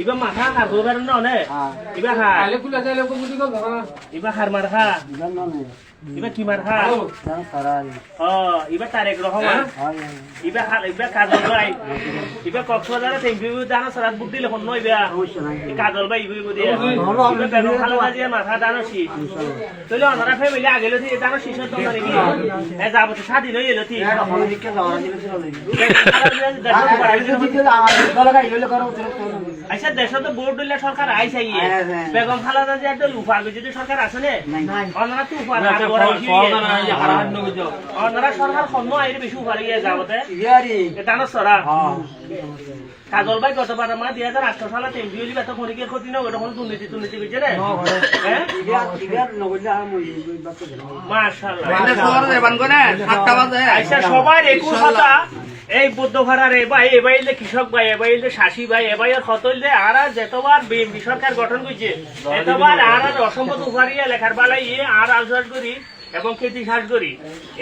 ইবা মাথা ইবা ইবা মার ইবা কি মার ইবা তারেক রহমান ইবা ইবা কাজল ভাই ইবা কক্সবাজারে থেংকিউ দানা সরাত লেখন নই বেয়া কাজল ভাই ইবই বুদ্ধি ইবা বেগম খালো বাজিয়ে মাথা দানো শি তইলে অনারা ফ্যামিলি আগে লথি দানো শিশর তো এ স্বাধীন হই এলথি আচ্ছা দেশ তো বোর্ড দিলে সরকার আইসাই বেগম খালেদা জিয়ার তো লুফা যদি সরকার আছে নে? অনারা তো উফা অনারা সরকার খন্ন আইরে বেশি উফা লিয়ে যাবতে। দানো সরা কাজল ভাই গতবার আমার দুই হাজার আঠারো সালে এমপি হলি বেতন খনিকের ক্ষতি না? ওটা কোনো দুর্নীতি দুর্নীতি করছে রে হ্যাঁ মাশাআল্লাহ সবার একুশ হাতা। এই বৌদ্ধ ভাড়ার এবার এবার কৃষক ভাই এবার শাসী ভাই এবার হতইলে আর যেতবার সরকার গঠন করছে এতবার আর অসম্ভব উভারিয়া লেখার বেলায় ইয়ে আর আলোচনা করি এবং খেতি শ্বাস করি।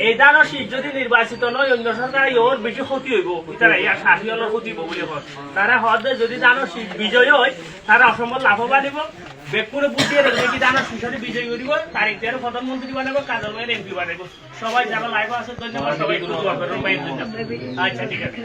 এই দানও শীত যদি নির্বাচিত নয়, অন্য সরকার ওর বেশি ক্ষতি হইব। তারা ইয়ার শাসী হলের ক্ষতি হইব বলে কয়। তারা হদে যদি দানও শীত বিজয় হয়, তারা অসম্ভব লাভবান হইব। বেগপুরে বুঝিয়ে রেখে কি দানও শীষে বিজয় করিব তেরো প্রধানমন্ত্রী বানাবো, কাজল ভাইয়ের এমপি বানাবো। সবাই যারা লাইভ আছে, ধন্যবাদ। সবাই আচ্ছা ঠিক আছে।